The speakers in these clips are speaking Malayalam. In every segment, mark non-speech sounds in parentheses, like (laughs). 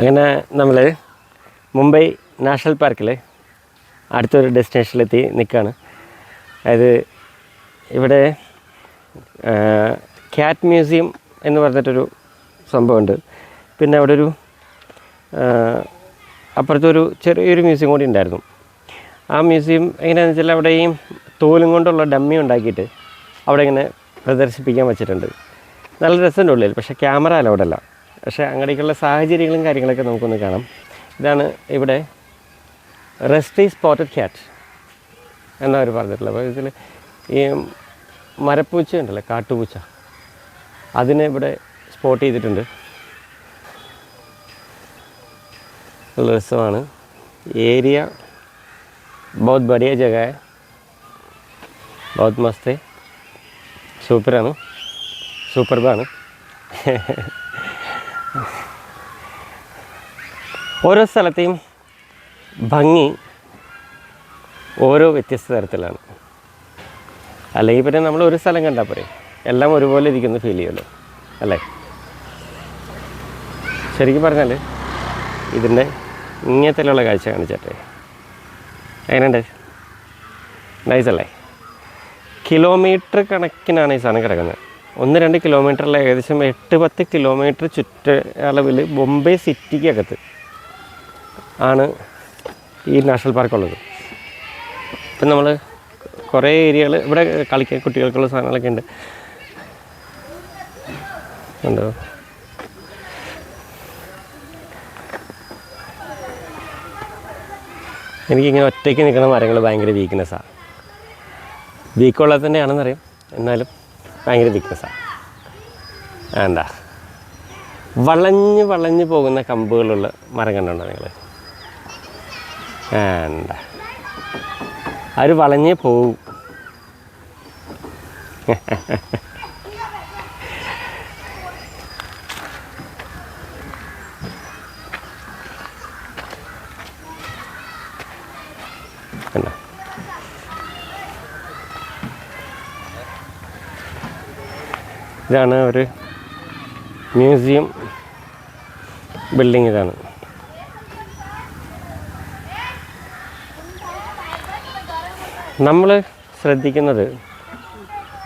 അങ്ങനെ നമ്മൾ മുംബൈ നാഷണൽ പാർക്കിൽ അടുത്തൊരു ഡെസ്റ്റിനേഷനിലെത്തി നിൽക്കുകയാണ് അതായത് ഇവിടെ ക്യാറ്റ് മ്യൂസിയം എന്ന് പറഞ്ഞിട്ടൊരു സംഭവമുണ്ട്. പിന്നെ അവിടെ ഒരു അപ്പുറത്തൊരു ചെറിയൊരു മ്യൂസിയം കൂടി ഉണ്ടായിരുന്നു. ആ മ്യൂസിയം എങ്ങനെയാണെന്ന് വെച്ചാൽ അവിടെ ഈ തോലും കൊണ്ടുള്ള ഡമ്മി ഉണ്ടാക്കിയിട്ട് അവിടെ ഇങ്ങനെ പ്രദർശിപ്പിക്കാൻ വെച്ചിട്ടുണ്ട്. നല്ല രസമുണ്ട് ഉള്ളിൽ പക്ഷേ ക്യാമറ അല്ല അവിടെ അല്ല പക്ഷേ അങ്ങനെയൊക്കെയുള്ള സാഹചര്യങ്ങളും കാര്യങ്ങളൊക്കെ നമുക്കൊന്ന് കാണാം. ഇതാണ് ഇവിടെ റെസ്റ്റി സ്പോട്ടഡ് ക്യാറ്റ് എന്നവർ പറഞ്ഞിട്ടുള്ളത്. അപ്പോൾ ഇതിൽ ഈ മരപ്പൂച്ച ഉണ്ടല്ലോ കാട്ടുപൂച്ച. അതിനെ ഇവിടെ സ്പോട്ട് ചെയ്തിട്ടുണ്ട്. നല്ല രസമാണ്. ഏരിയ ബഹുത് ബടിയ ജഗായ. ബഹുത് മസ്തേ. സൂപ്പറാണ്. സൂപ്പർബാണ്. (laughs) ഓരോ സ്ഥലത്തെയും ഭംഗി ഓരോ വ്യത്യസ്ത തരത്തിലാണ്. അല്ലെങ്കിൽ പിന്നെ നമ്മൾ ഒരു സ്ഥലം കണ്ടാൽ പോരെ. എല്ലാം ഒരുപോലെ ഇരിക്കുന്ന ഫീൽ ചെയ്യുമല്ലോ അല്ലേ? ശരിക്കും പറഞ്ഞാൽ ഇതിന്റെ ഇങ്ങനത്തെയുള്ള കാഴ്ച കാണിച്ചട്ടെ. എങ്ങനെയുണ്ട്? നൈസ് അല്ലേ? കിലോമീറ്റർ കണക്കിനാണ് ഈ സാധനം കിടക്കുന്നത്. ഒന്ന് രണ്ട് കിലോമീറ്ററിൽ ഏകദേശം എട്ട് പത്ത് കിലോമീറ്റർ ബോംബെ സിറ്റിക്കകത്ത് ആണ് ഈ നാഷണൽ പാർക്കുള്ളത്. ഇപ്പം നമ്മൾ കുറേ ഏരിയകൾ ഇവിടെ കളിക്കാൻ കുട്ടികൾക്കുള്ള സാധനങ്ങളൊക്കെ ഉണ്ട്. ഉണ്ടോ എനിക്കിങ്ങനെ ഒറ്റയ്ക്ക് നിൽക്കുന്ന മരങ്ങൾ ഭയങ്കര വീക്ക്നെസ്സാണ് വീക്കുള്ളത് തന്നെയാണെന്നറിയാം എന്നാലും ഭയങ്കര വീക്ക്നെസ്സാണ് വേണ്ട. വളഞ്ഞ് വളഞ്ഞ് പോകുന്ന കമ്പുകളുള്ള മരം കണ്ടുണ്ടോ നിങ്ങൾ വേണ്ട. അവർ വളഞ്ഞേ പോവും. ഇതാണ് ഒരു മ്യൂസിയം ബിൽഡിംഗ് ഇതാണ്. നമ്മൾ ശ്രദ്ധിക്കുന്നത്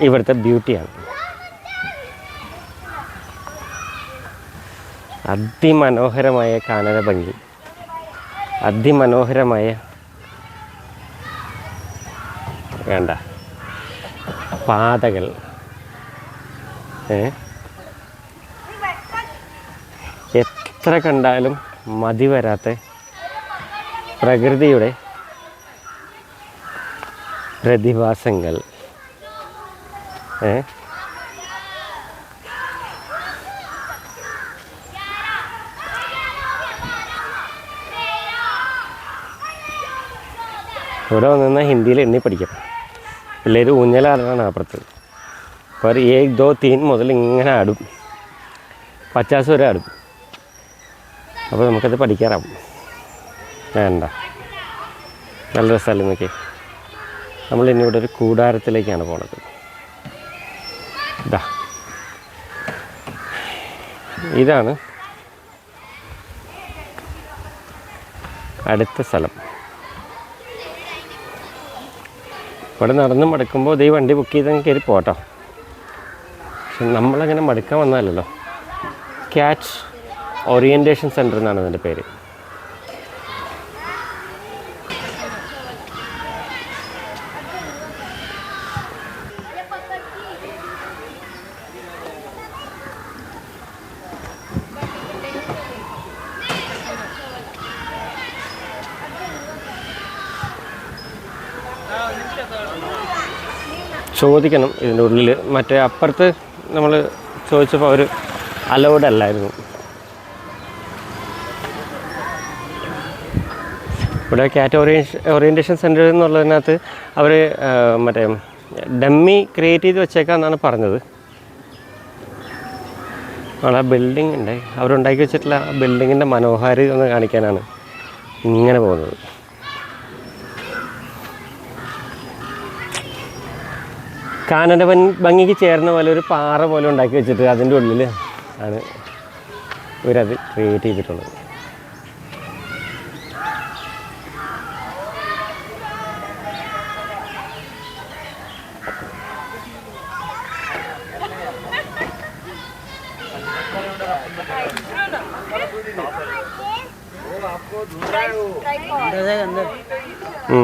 ഇവിടുത്തെ ബ്യൂട്ടിയാണ്. അതിമനോഹരമായ കാനന ഭംഗി അതിമനോഹരമായ വേണ്ട പാതകൾ എത്ര കണ്ടാലും മതി വരാത്ത പ്രകൃതിയുടെ പ്രതിഭാസങ്ങൾ. ഇവിടെ വന്നാൽ ഹിന്ദിയിൽ എണ്ണി പഠിക്കാം. പിള്ളേർ ഊഞ്ഞലാടാണ് അപ്പുറത്ത്. അപ്പോൾ ഒരു ഏക് ദോ തീൻ മുതൽ ഇങ്ങനെ ആടും. പച്ചാസ് വരെ ആടും. അപ്പോൾ നമുക്കത് പഠിക്കാറാവും. വേണ്ട. നല്ല രസമല്ലേ നോക്കി നമ്മൾ ഇനി ഇവിടെ ഒരു കൂടാരത്തിലേക്കാണ് പോണത്. ഇതാ ഇതാണ് അടുത്ത സ്ഥലം. ഇവിടെ നടന്ന് മടുക്കുമ്പോൾ ഈ വണ്ടി ബുക്ക് ചെയ്തങ്ങ് കയറി പോട്ടോ. പക്ഷെ നമ്മളങ്ങനെ മടുക്കാൻ വന്നാലല്ലോ ക്യാച്ച് ഓറിയന്റേഷൻ സെന്റർ എന്നാണ് അതിന്റെ പേര്. ചോദിക്കണം ഇതിന്റെ ഉള്ളിൽ. മറ്റേ അപ്പുറത്ത് നമ്മൾ ചോദിച്ചപ്പോൾ അവർ അലൗഡ് അല്ലായിരുന്നു. ഇവിടെ കാറ്റ് ഓറിയൻ ഓറിയന്റേഷൻ സെന്റർ എന്നുള്ളതിനകത്ത് അവർ മറ്റേ ഡമ്മി ക്രിയേറ്റ് ചെയ്ത് വെച്ചേക്കാന്നാണ് പറഞ്ഞത്. ആ ബിൽഡിംഗ് ഉണ്ട്. അവരുണ്ടാക്കി വെച്ചിട്ടുള്ള ആ ബിൽഡിങ്ങിന്റെ മനോഹാരി ഒന്ന് കാണിക്കാനാണ് ഇങ്ങനെ പോകുന്നത്. കാനഡ ഭംഗിക്ക് ചേർന്ന പോലെ ഒരു പാറ പോലെ ഉണ്ടാക്കി വെച്ചിട്ട് അതിന്റെ ഉള്ളിൽ ആണ് ഇവരത് ക്രിയേറ്റ് ചെയ്തിട്ടുള്ളത്.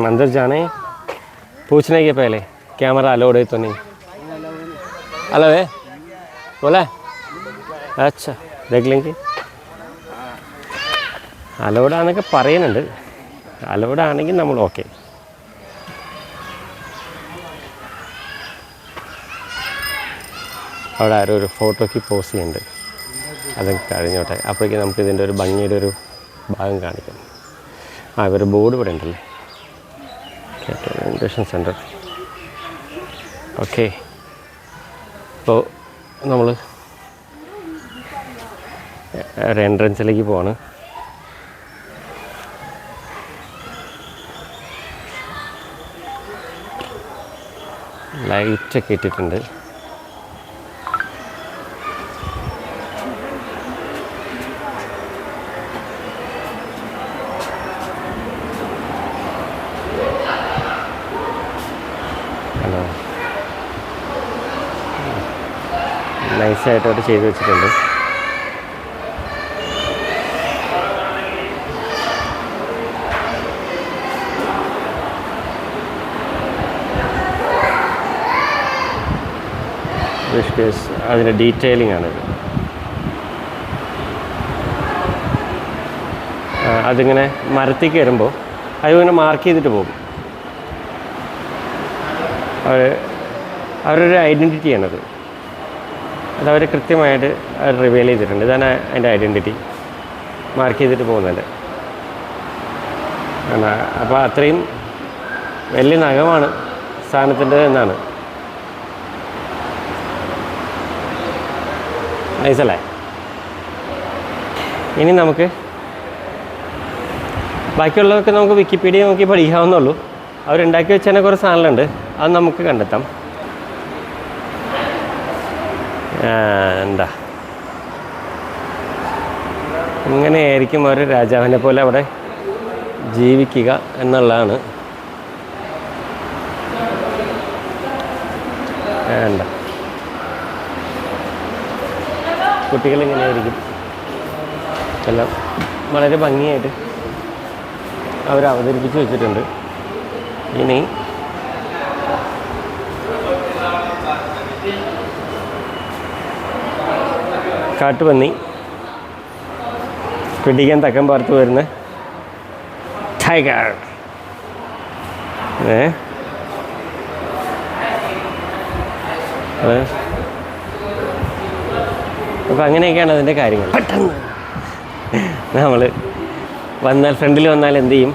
अंदर जाने पूछने कैमरा अलाउड है तो नहीं अलाउ है बोला है? अच्छा देख लेंगे അലൗഡ് ആണെന്നൊക്കെ പറയുന്നുണ്ട് അലൗഡ് ആണെങ്കിൽ നമ്മൾ ഓക്കെ അവിടെ ആരോ ഒരു ഫോട്ടോയ്ക്ക് പോസ് ചെയ്യുന്നുണ്ട് അതൊക്കെ കഴിഞ്ഞോട്ടെ അപ്പോഴേക്കും നമുക്ക് ഇതിൻ്റെ ഒരു ഭംഗിയുടെ ഒരു ഭാഗം കാണിക്കാം ആ ഇവർ ബോർഡ് ഇവിടെ ഉണ്ടല്ലേ ഓറിയൻറ്റേഷൻ സെൻറ്റർ ഓക്കെ. അപ്പോൾ നമ്മൾ എൻട്രൻസിലേക്ക് പോവാണ്. ലൈറ്റൊക്കെ ഇട്ടിട്ടുണ്ട്. നൈസായിട്ട് അവർ ചെയ്ത് വെച്ചിട്ടുണ്ട്. വിഷ്കേസ് അതിന്റെ ഡീറ്റെയിലിംഗ് ആണിത് അതിങ്ങനെ മരത്തിൽ കയറുമ്പോൾ അതിങ്ങനെ മാർക്ക് ചെയ്തിട്ട് പോകും. അവർ അവരൊരു ഐഡന്റിറ്റിയാണത് അതവർ കൃത്യമായിട്ട് റിവീൽ ചെയ്തിട്ടുണ്ട്. ഇതാണ് അതിന്റെ ഐഡന്റിറ്റി മാർക്ക് ചെയ്തിട്ട് പോകുന്നുണ്ട് അപ്പോൾ അത്രയും വലിയ നഖമാണ് സാധനത്തിന്റെ എന്നാണ്. നൈസല്ലേ ഇനി നമുക്ക് ബാക്കിയുള്ളതൊക്കെ നമുക്ക് വിക്കിപീഡിയ നോക്കി പഠിക്കാവുന്നുള്ളൂ അവരുണ്ടാക്കി വെച്ചതിനെ കുറേ സാധനങ്ങളുണ്ട്. അത് നമുക്ക് കണ്ടെത്താം. എന്താ? ഇങ്ങനെയായിരിക്കും ഒരു രാജാവിനെ പോലെ അവിടെ ജീവിക്കുക എന്നുള്ളതാണ്. വേണ്ട കുട്ടികൾ എല്ലാം വളരെ ഭംഗിയായിട്ട് അവർ അവതരിപ്പിച്ച് വെച്ചിട്ടുണ്ട്. ഇനി കാട്ടുപന്നി. പിടിക്കാൻ തക്കം പാർത്ത് വരുന്ന ടൈഗർ അപ്പം അങ്ങനെയൊക്കെയാണ് അതിന്റെ കാര്യങ്ങൾ. പെട്ടെന്ന് നമ്മൾ വന്നാൽ ഫ്രണ്ടിൽ വന്നാൽ എന്ത് ചെയ്യും?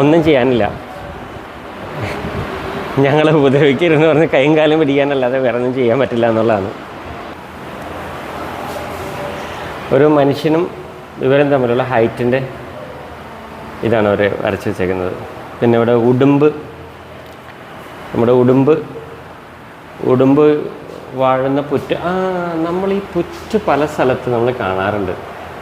ഒന്നും ചെയ്യാനില്ല. ഞങ്ങളെ ഉപദ്രവിക്കരുതെന്ന് പറഞ്ഞ് കൈയും കാലും പിടിക്കാനല്ലാതെ വേറെ ഒന്നും ചെയ്യാൻ പറ്റില്ല എന്നുള്ളതാണ്. ഒരു മനുഷ്യനും ഇവരും തമ്മിലുള്ള ഹൈറ്റിന്റെ ഇതാണ് അവർ വരച്ച് വെച്ചേക്കുന്നത്. പിന്നെ ഇവിടെ ഉടുമ്പ് നമ്മുടെ ഉടുമ്പ് ഉടുമ്പ് വാഴുന്ന പുറ്റ് ആ നമ്മൾ ഈ പുറ്റ് പല സ്ഥലത്ത് നമ്മൾ കാണാറുണ്ട്.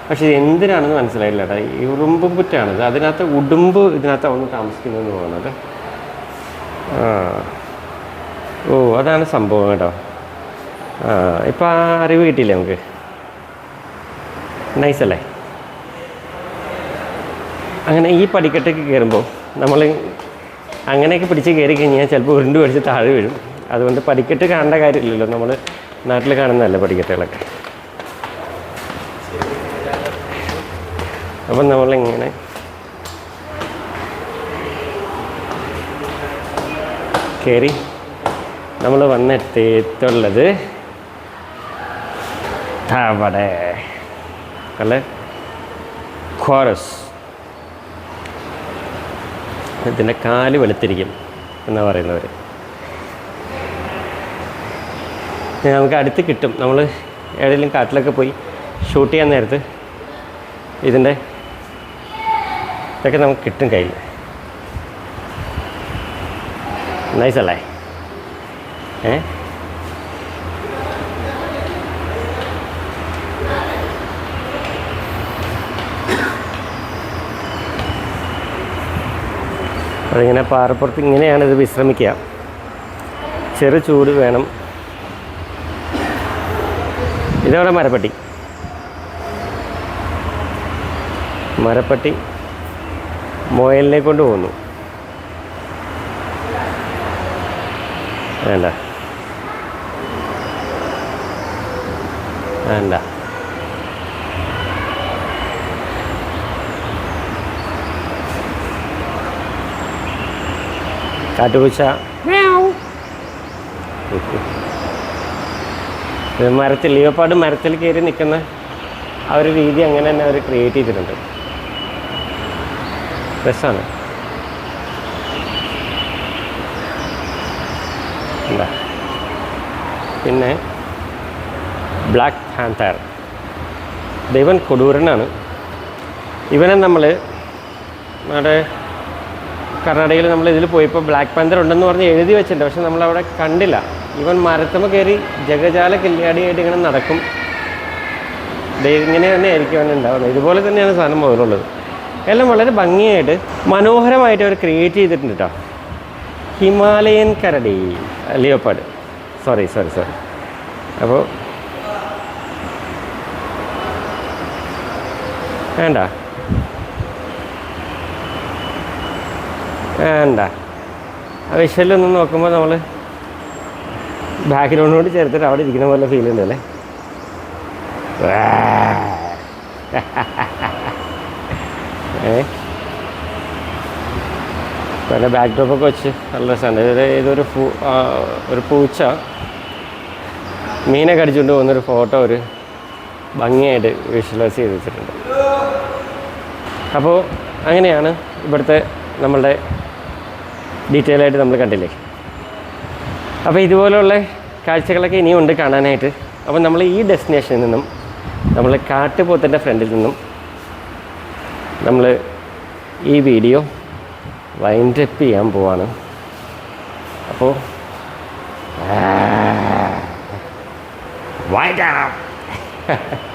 പക്ഷേ ഇത് എന്തിനാണെന്ന് മനസ്സിലായില്ല കേട്ടോ ഈ ഉറുമ്പ് പുറ്റാണിത്. അതിനകത്ത് ഉടുമ്പ് ഇതിനകത്ത് അവന്ന് താമസിക്കുന്നതെന്ന് തോന്നുന്നത് ആ. ഓ അതാണ് സംഭവം കേട്ടോ ആ ഇപ്പം ആ അറിവ് കിട്ടിയില്ലേ നമുക്ക്? നൈസ് അല്ലേ? അങ്ങനെ ഈ പടിക്കെട്ടൊക്കെ കയറുമ്പോൾ നമ്മൾ അങ്ങനെയൊക്കെ പിടിച്ച് കയറി കഴിഞ്ഞാൽ ചിലപ്പോൾ ഉരുണ്ട് പിടിച്ച് താഴെ വീഴും. അതുകൊണ്ട് പടിക്കെട്ട് കാണേണ്ട കാര്യമില്ലല്ലോ. നമ്മൾ നാട്ടിൽ കാണുന്നതല്ല പടിക്കെട്ടുകളൊക്കെ? അപ്പം നമ്മളിങ്ങനെ കയറി നമ്മൾ വന്നെത്തിയിട്ടുള്ളത് അവിടെ. അല്ലേ? ഖോറസ് ഇതിന്റെ കാൽ വെളുത്തിരിക്കും എന്നാണ് പറയുന്നവർ നമുക്ക് അടുത്ത് കിട്ടും. നമ്മൾ ഏതെങ്കിലും കാട്ടിലൊക്കെ പോയി ഷൂട്ട് ചെയ്യാൻ നേരത്ത് ഇതിന്റെ ഇതൊക്കെ നമുക്ക് കിട്ടും കയ്യിൽ. നൈസല്ലേ ഏ? അതിങ്ങനെ പാറപ്പുറത്ത് ഇങ്ങനെയാണ് ഇത് വിശ്രമിക്കുക. ചെറു ചൂട് വേണം. ഇതവിടെ മരപ്പട്ടി. മരപ്പട്ടി മോയലിനെ കൊണ്ട് പോകുന്നു വേണ്ട. വേണ്ട. കാട്ടുപൂച്ച. മരത്തിൽ ലിയോപ്പാട് മരത്തിൽ കയറി നിൽക്കുന്ന ആ ഒരു രീതി അങ്ങനെ തന്നെ അവർ ക്രിയേറ്റ് ചെയ്തിട്ടുണ്ട്. രസമാണ് എന്താ? പിന്നെ ബ്ലാക്ക് പാന്തർ ദൈവൻ കൊടൂരനാണ്. ഇവനെ നമ്മൾ നമ്മുടെ കർണാടകയിൽ നമ്മൾ ഇതിൽ പോയപ്പോൾ ബ്ലാക്ക് പാന്തർ ഉണ്ടെന്ന് പറഞ്ഞ് എഴുതി വെച്ചിട്ടുണ്ട്. പക്ഷെ നമ്മളവിടെ കണ്ടില്ല. ഇവൻ മരത്തമ്മ കയറി ജഗജാല കില്ലാടിയായിട്ട് ഇങ്ങനെ നടക്കും. ഇങ്ങനെ തന്നെ ആയിരിക്കും അവൻ ഉണ്ടാവുന്നത്. ഇതുപോലെ തന്നെയാണ് സാധനം മുതലുള്ളത് എല്ലാം വളരെ ഭംഗിയായിട്ട് മനോഹരമായിട്ട് അവർ ക്രിയേറ്റ് ചെയ്തിട്ടുണ്ട് കേട്ടോ ഹിമാലയൻ കരടി ലിയോപ്പാട് സോറി സോറി സോറി അപ്പോൾ വേണ്ട. വേണ്ട. ആ നോക്കുമ്പോൾ നമ്മൾ ബാക്ക്ഗ്രൗണ്ടിനോട് ചേർത്തിട്ട് അവിടെ ഇരിക്കുന്ന പോലെ ഫീൽ ഉണ്ട് അല്ലേ? (laughs) പിന്നെ ബാക്ക് ഡ്രോപ്പൊക്കെ വെച്ച് നല്ല രസമുണ്ട് ഇത് ഇതൊരു പൂ ഒരു പൂച്ച മീനെ കടിച്ചുകൊണ്ട് പോകുന്നൊരു ഫോട്ടോ ഒരു ഭംഗിയായിട്ട് വിഷ്വലൈസ് ചെയ്ത് വെച്ചിട്ടുണ്ട്. അപ്പോൾ അങ്ങനെയാണ് ഇവിടുത്തെ നമ്മളുടെ ഡീറ്റെയിൽ ആയിട്ട് നമ്മൾ കണ്ടില്ലേ? അപ്പോൾ ഇതുപോലുള്ള കാഴ്ചകളൊക്കെ ഇനിയും ഉണ്ട് കാണാനായിട്ട്. അപ്പോൾ നമ്മൾ ഈ ഡെസ്റ്റിനേഷനിൽ നിന്നും നമ്മൾ കാട്ടുപോത്തിന്റെ ഫ്രണ്ടിൽ നിന്നും നമ്മൾ ഈ വീഡിയോ വൈൻഡപ്പ് ചെയ്യാൻ പോവാണ്. അപ്പോൾ വൈൻഡ് (laughs)